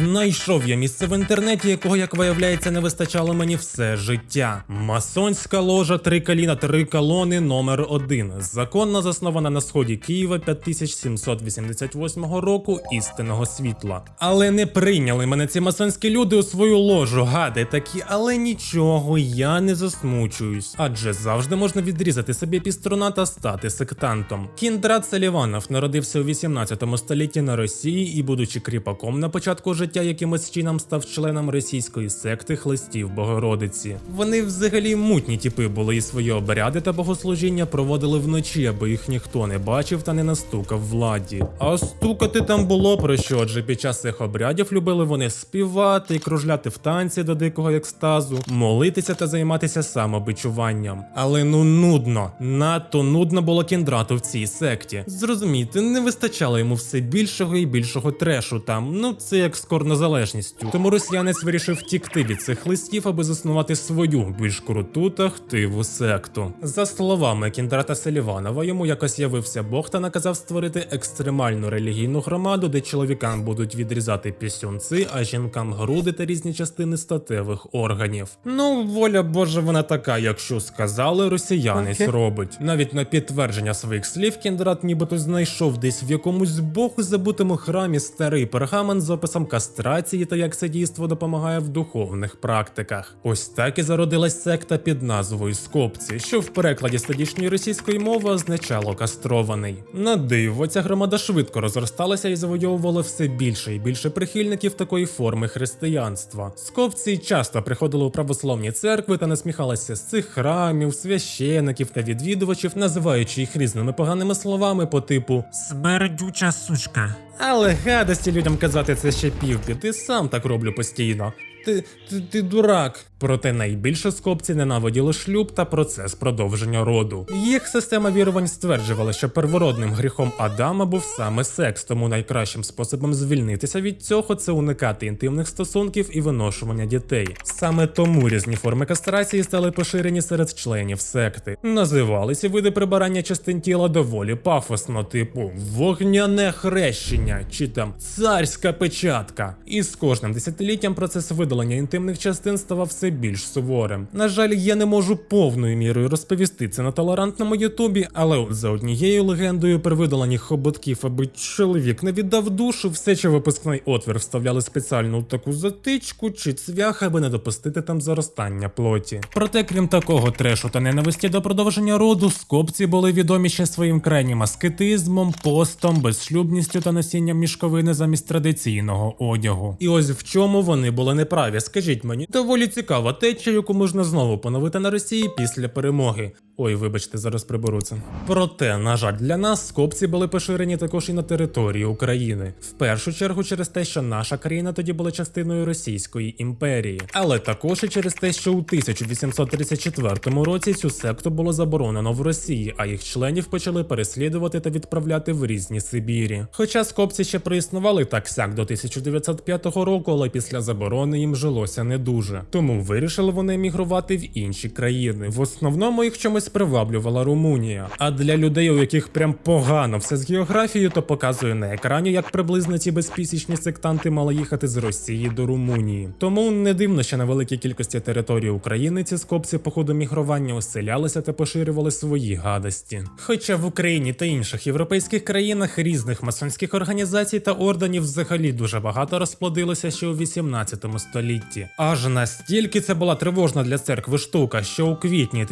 Знайшов я місце в інтернеті, якого, як виявляється, не вистачало мені все життя. Масонська ложа три коліна, три колони номер 1 Законно заснована на сході Києва 5788 року істинного світла. Але не прийняли мене ці масонські люди у свою ложу, гади такі, але нічого, я не засмучуюсь. Адже завжди можна відрізати собі піструна та стати сектантом. Кіндрат Саліванов народився у 18 столітті на Росії і, будучи кріпаком на початку життя, якимось чином став членом російської секти хлистів Богородиці. Вони взагалі мутні тіпи були і свої обряди та богослужіння проводили вночі, аби їх ніхто не бачив та не настукав владі. А стукати там було про що, адже під час цих обрядів любили вони співати і кружляти в танці до дикого екстазу, молитися та займатися самобичуванням. Але ну нудно, надто нудно було кіндрату в цій секті. Зрозумійте, не вистачало йому все більшого і більшого трешу там. Ну це як з корнозалежністю. Тому росіянець вирішив втікти від цих листів, аби заснувати свою більш круту та хтиву секту. За словами Кіндрата Селіванова, йому якось явився Бог та наказав створити екстремальну релігійну громаду, де чоловікам будуть відрізати пісюнці, а жінкам груди та різні частини статевих органів. Ну, воля Божа, вона така, якщо сказали, росіянець Окей. робить. Навіть на підтвердження своїх слів Кіндрат нібито знайшов десь в якомусь богу забутому храмі старий пергамент з описом кастрації та як це дійство допомагає в духовних практиках. Ось так і зародилась секта під назвою Скопці, що в перекладі з тодішньої російської мови означало кастрований. На диво, ця громада швидко розросталася і завойовувала все більше і більше прихильників такої форми християнства. Скопці часто приходили у православні церкви та насміхалися з цих храмів, священиків та відвідувачів, називаючи їх різними поганими словами по типу Смердюча сучка. Але гадості людям казати це ще півбіди, сам так роблю постійно. Ти, ти, ти дурак. Проте найбільше скопці ненавиділи шлюб та процес продовження роду. Їх система вірувань стверджувала, що первородним гріхом Адама був саме секс, тому найкращим способом звільнитися від цього це уникати інтимних стосунків і виношування дітей. Саме тому різні форми кастрації стали поширені серед членів секти. Називалися види прибирання частин тіла доволі пафосно, типу вогняне хрещення чи там царська печатка. І з кожним десятиліттям процес видалення інтимних частин ставав все більш суворим. На жаль, я не можу повною мірою розповісти це на толерантному Ютубі, але от за однією легендою при видаленні хоботків, аби чоловік не віддав душу, все чи випускний отвір вставляли спеціальну таку затичку чи цвях, аби не допустити там заростання плоті. Проте, крім такого трешу та ненависті до продовження роду, скопці були відомі ще своїм крайнім аскетизмом, постом, безшлюбністю та носінням мішковини замість традиційного одягу. І ось в чому вони були неправі. Скажіть мені, доволі цікава течія, яку можна знову поновити на Росії після перемоги. Ой, вибачте, зараз приберу це. Проте, на жаль, для нас скопці були поширені також і на території України. В першу чергу через те, що наша країна тоді була частиною Російської імперії, але також і через те, що у 1834 році цю секту було заборонено в Росії, а їх членів почали переслідувати та відправляти в різні Сибірі. Хоча скопці ще проіснували так сяк до 1905 року, але після заборони їм жилося не дуже. Тому вирішили вони емігрувати в інші країни. В основному їх чомусь приваблювала Румунія. А для людей, у яких прям погано все з географією, то показує на екрані, як приблизно ці безпісічні сектанти мали їхати з Росії до Румунії. Тому не дивно, що на великій кількості території України ці скопці по ходу мігрування оселялися та поширювали свої гадості. Хоча в Україні та інших європейських країнах різних масонських організацій та орденів взагалі дуже багато розплодилося ще у 18 столітті. Аж настільки це була тривожна для церкви штука, що у квітні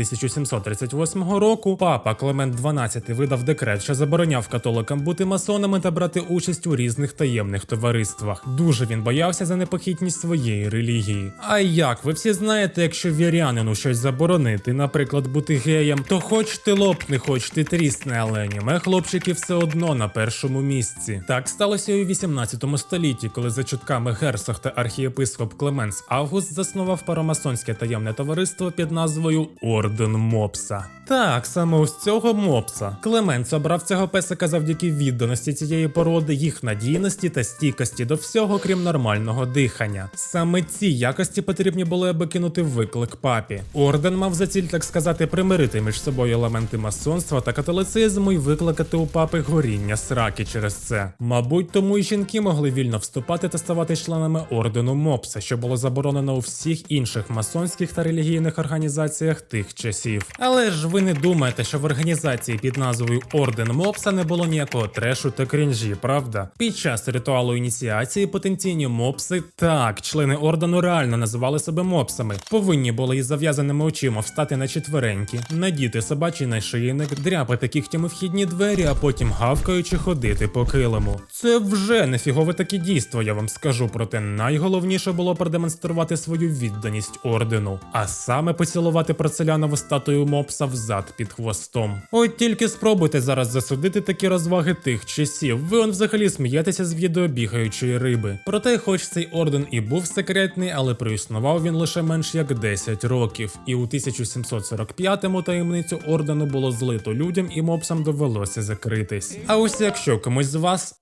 1738 року папа Клемент XII видав декрет, що забороняв католикам бути масонами та брати участь у різних таємних товариствах. Дуже він боявся за непохитність своєї релігії. А як ви всі знаєте, якщо вірянину щось заборонити, наприклад, бути геєм, то хоч ти лопни, хоч ти трісни, але аніме хлопчики все одно на першому місці. Так сталося і у 18 столітті, коли за чутками герцог та архієпископ Клеменс Август заснував парамасонське таємне товариство під назвою Орден Мопс. Мопса. Так, саме ось цього мопса. Клеменц обрав цього песика завдяки відданості цієї породи, їх надійності та стійкості до всього, крім нормального дихання. Саме ці якості потрібні були, аби кинути виклик папі. Орден мав за ціль, так сказати, примирити між собою елементи масонства та католицизму і викликати у папи горіння сраки через це. Мабуть, тому і жінки могли вільно вступати та ставати членами ордену Мопса, що було заборонено у всіх інших масонських та релігійних організаціях тих часів. Але ж ви не думаєте, що в організації під назвою Орден Мопса не було ніякого трешу та крінжі, правда? Під час ритуалу ініціації потенційні мопси, так, члени ордену реально називали себе мопсами, повинні були із зав'язаними очима встати на четвереньки, надіти собачий нашийник, дряпати кігтями вхідні двері, а потім гавкаючи ходити по килиму. Це вже не фігове таке дійство, я вам скажу, проте найголовніше було продемонструвати свою відданість ордену, а саме поцілувати порцелянову статую мопса взад під хвостом. От тільки спробуйте зараз засудити такі розваги тих часів. Ви он взагалі смієтеся з відео бігаючої риби. Проте, хоч цей орден і був секретний, але проіснував він лише менш як 10 років. І у 1745-му таємницю ордену було злито людям, і мопсам довелося закритись. А ось якщо комусь з вас.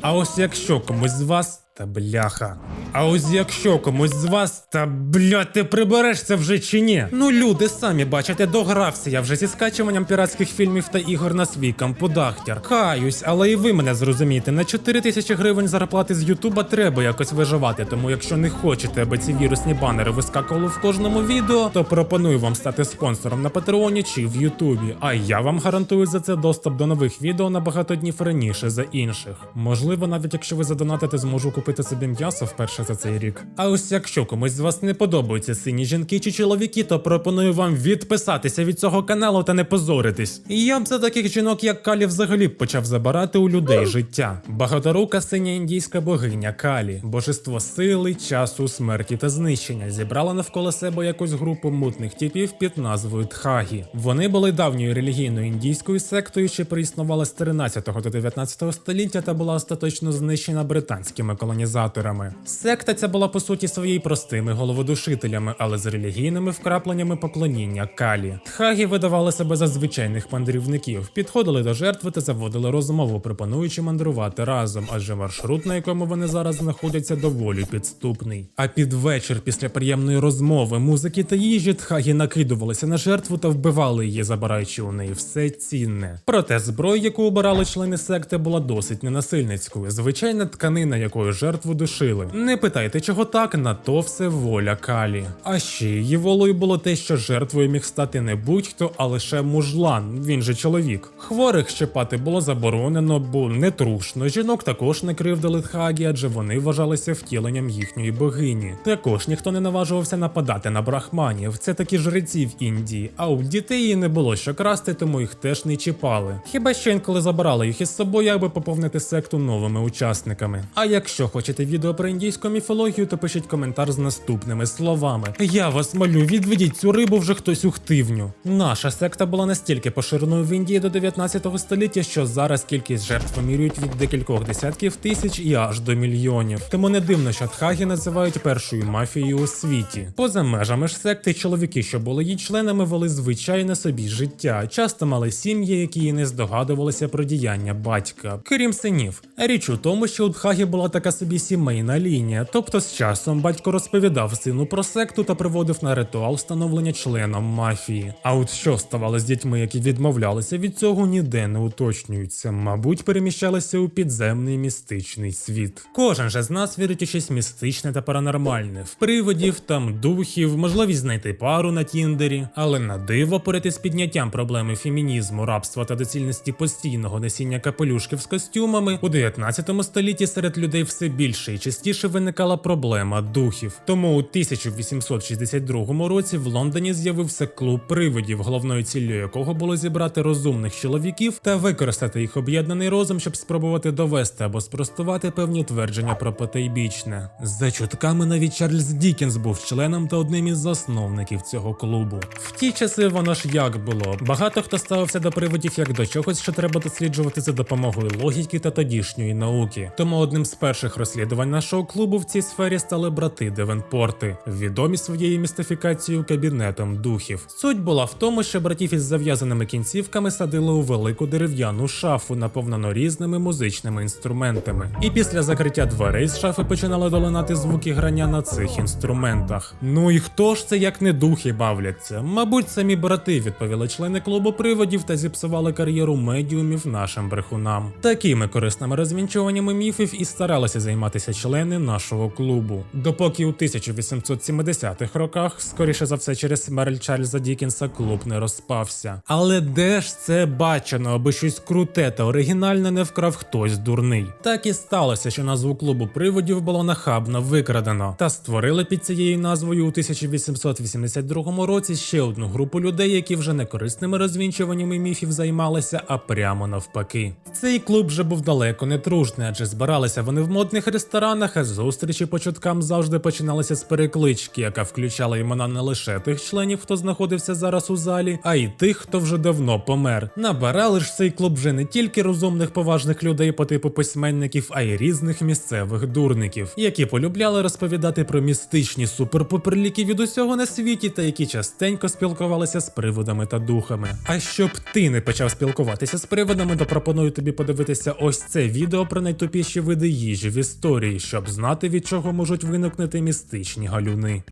А ось якщо комусь з вас. Та бляха. А ось якщо комусь з вас, та бля, ти прибереш це вже чи ні? Ну люди самі бачите, догрався я вже зі скачуванням піратських фільмів та ігор на свій компудахтер. Каюсь, але і ви мене зрозумієте, на 4 тисячі гривень зарплати з Ютуба треба якось виживати, тому якщо не хочете, аби ці вірусні банери вискакували в кожному відео, то пропоную вам стати спонсором на Патреоні чи в Ютубі. А я вам гарантую за це доступ до нових відео на багато днів раніше за інших. Можливо, навіть якщо ви задонатите, зможу купити собі м'ясо вперше за цей рік. А ось якщо комусь з вас не подобаються сині жінки чи чоловіки, то пропоную вам відписатися від цього каналу та не позоритись. Я б за таких жінок, як Калі, взагалі б почав забирати у людей життя. Багаторука синя індійська богиня Калі, божество сили, часу, смерті та знищення, зібрала навколо себе якусь групу мутних типів під назвою Тхагі. Вони були давньою релігійною індійською сектою, що проіснувала з 13 до 19 століття та була остаточно знищена британськими колонізаторами. Секта ця була по суті своєю простими головодушителями, але з релігійними вкрапленнями поклоніння Калі. Тхагі видавали себе за звичайних мандрівників, підходили до жертви та заводили розмову, пропонуючи мандрувати разом, адже маршрут, на якому вони зараз знаходяться, доволі підступний. А під вечір, після приємної розмови, музики та їжі, тхагі накидувалися на жертву та вбивали її, забираючи у неї все цінне. Проте зброя, яку обирали члени секти, була досить ненасильницькою, звичайна тканина, якою жертву душили. Не питайте, чого так, на то все воля Калі. А ще її волею було те, що жертвою міг стати не будь-хто, а лише мужлан, він же чоловік. Хворих щепати було заборонено, бо нетрушно. Жінок також не кривдили тхагі, адже вони вважалися втіленням їхньої богині. Також ніхто не наважувався нападати на брахманів. Це такі жреці в Індії. А у дітей її не було що красти, тому їх теж не чіпали. Хіба що інколи забирали їх із собою, аби поповнити секту новими учасниками. А якщо хочете відео про індійську міфологію, то пишіть коментар з наступними словами. Я вас молю, відведіть цю рибу вже хтось у хтивню. Наша секта була настільки поширеною в Індії до 19 століття, що зараз кількість жертв вимірюють від декількох десятків тисяч і аж до мільйонів. Тому не дивно, що Тхагі називають першою мафією у світі. Поза межами ж секти, чоловіки, що були її членами, вели звичайне собі життя. Часто мали сім'ї, які і не здогадувалися про діяння батька, крім синів. Річ у тому, що у Тхагі була така собі сімейна лінія, тобто з часом батько розповідав сину про секту та приводив на ритуал встановлення членом мафії. А от що ставало з дітьми, які відмовлялися від цього, ніде не уточнюється. Мабуть, переміщалися у підземний містичний світ. Кожен же з нас вірить у щось містичне та паранормальне, в привидів, там духів, можливість знайти пару на Тіндері, але на диво поряд із підняттям проблеми фемінізму, рабства та доцільності постійного носіння капелюшків з костюмами у 19 столітті серед людей все більше і частіше виникала проблема духів. Тому у 1862 році в Лондоні з'явився клуб привидів, головною ціллю якого було зібрати розумних чоловіків та використати їх об'єднаний розум, щоб спробувати довести або спростувати певні твердження про потайбічне. За чутками навіть Чарльз Дікінс був членом та одним із засновників цього клубу. В ті часи воно ж як було. Багато хто ставився до привидів як до чогось, що треба досліджувати за допомогою логіки та тодішньої науки. Тому одним з перших розслідувань нашого клубу в цій сфері стали брати Девенпорти, відомі своєю містифікацією кабінетом духів. Суть була в тому, що братів із зав'язаними кінцівками садили у велику дерев'яну шафу, наповнену різними музичними інструментами. І після закриття дверей з шафи починали долинати звуки грання на цих інструментах. Ну і хто ж це як не духи бавляться? Мабуть, самі брати відповіли члени клубу приводів та зіпсували кар'єру медіумів нашим брехунам. Такими корисними розвінчуваннями міфів і старалися займатися члени нашого клубу. Допоки у 1870-х роках, скоріше за все, через смерть Чарльза Дікінса, клуб не розпався. Але де ж це бачено, аби щось круте та оригінальне не вкрав хтось дурний? Так і сталося, що назву клубу приводів було нахабно викрадено, та створили під цією назвою у 1882 році ще одну групу людей, які вже не корисними розвінчуваннями міфів займалися, а прямо навпаки. Цей клуб вже був далеко не тружний, адже збиралися вони в модних ресторанах, зустрічі по чуткам завжди починалися з переклички, яка включала імена не лише тих членів, хто знаходився зараз у залі, а й тих, хто вже давно помер. Набирали ж цей клуб вже не тільки розумних поважних людей по типу письменників, а й різних місцевих дурників, які полюбляли розповідати про містичні суперпоперліки від усього на світі, та які частенько спілкувалися з приводами та духами. А щоб ти не почав спілкуватися з приводами, то пропоную тобі подивитися ось це відео про найтупіші види їжі в історії, щоб знати від чого можуть виникнути містичні галюни.